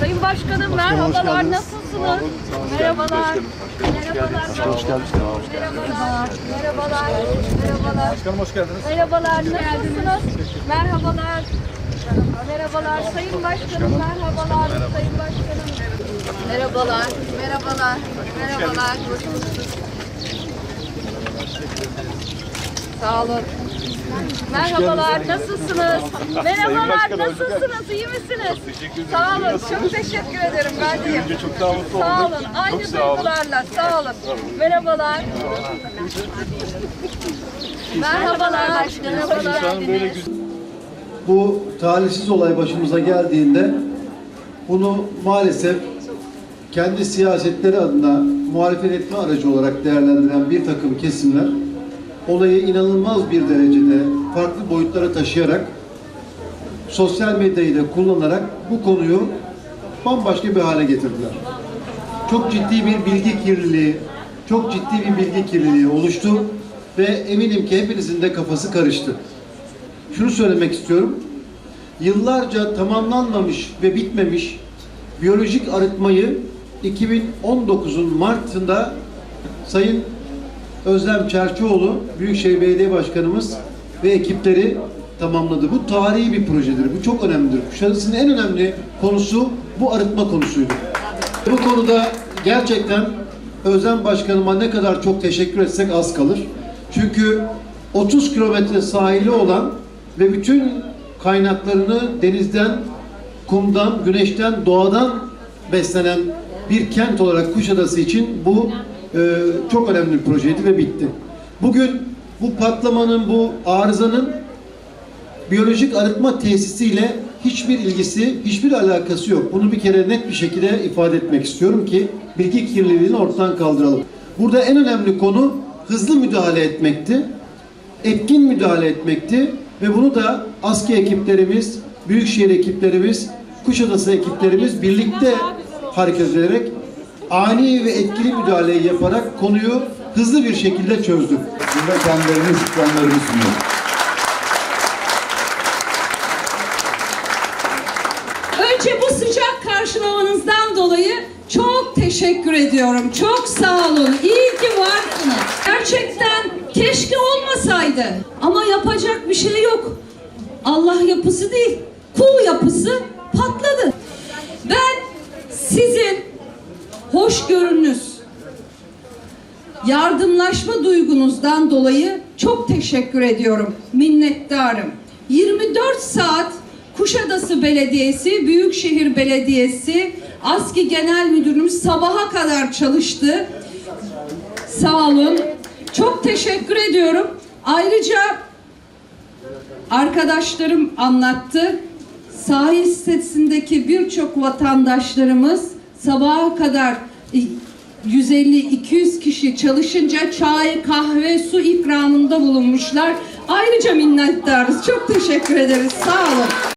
Başkanım merhabalar. Nasılsınız? Merhabalar. Merhabalar. Hoş geldiniz. Merhabalar. Merhabalar. Merhabalar. Başkanım hoş geldiniz. Merhabalar. Nasılsınız? Merhabalar. Merhabalar Sayın Başkanım. Merhabalar Sayın Başkanım. Merhabalar. Merhabalar. Merhabalar. Hoş bulduk. Sağ olun. Merhabalar, nasılsınız? Merhabalar, nasılsınız? İyi misiniz? Sağ olun, çok teşekkür ederim. Ben de iyiyim. Çok daha mutlu Sağ olun, aynı Çok sağ olun. duygularla. Sağ olun. Merhabalar. Merhabalar. Merhabalar. Bu talihsiz olay başımıza geldiğinde bunu maalesef kendi siyasetleri adına muhalefet etme aracı olarak değerlendiren bir takım kesimler olayı inanılmaz bir derecede farklı boyutlara taşıyarak sosyal medyayı da kullanarak bu konuyu bambaşka bir hale getirdiler. Çok ciddi bir bilgi kirliliği, çok ciddi bir bilgi kirliliği oluştu ve eminim ki hepinizin de kafası karıştı şunu söylemek istiyorum. Yıllarca tamamlanmamış ve bitmemiş biyolojik arıtmayı 2019'un Mart'ında Sayın Özlem Çerçioğlu Büyükşehir Belediye Başkanımız ve ekipleri tamamladı. Bu tarihi bir projedir. Bu çok önemlidir. Kuşadası'nın en önemli konusu bu arıtma konusuydu. Bu konuda gerçekten Özlem Başkanıma ne kadar çok teşekkür etsek az kalır. Çünkü 30 kilometre sahili olan ve bütün kaynaklarını denizden, kumdan, güneşten, doğadan beslenen bir kent olarak Kuşadası için bu e, çok önemli bir projeydi ve bitti. Bugün bu patlamanın, bu arızanın biyolojik arıtma tesisiyle hiçbir ilgisi, hiçbir alakası yok. Bunu bir kere net bir şekilde ifade etmek istiyorum ki bilgi kirliliğini ortadan kaldıralım. Burada en önemli konu hızlı müdahale etmekti, etkin müdahale etmekti ve bunu da ASKİ ekiplerimiz, Büyükşehir ekiplerimiz, Kuşadası ekiplerimiz birlikte hareket ederek ani ve etkili müdahaleyi yaparak konuyu hızlı bir şekilde çözdük. Burada kendilerine şükranlarımı sunuyorum. Önce bu sıcak karşılamanızdan dolayı çok teşekkür ediyorum. Çok sağ olun. İyi ki varsınız. Gerçekten keşke olmasaydı. Ama yapacak bir şey yok. Allah yapısı değil, kul yapısı patladı. Ben sizin hoşgörünüz, yardımlaşma duygunuzdan dolayı çok teşekkür ediyorum. Minnettarım. 24 saat Kuşadası Belediyesi, Büyükşehir Belediyesi, ASKİ Genel Müdürümüz sabaha kadar çalıştı. Sağ olun. Çok teşekkür ediyorum. Ayrıca arkadaşlarım anlattı. Sahil sitesindeki birçok vatandaşlarımız sabaha kadar 150-200 kişi çalışınca çay, kahve, su ikramında bulunmuşlar. Ayrıca minnettarız. Çok teşekkür ederiz. Sağ olun.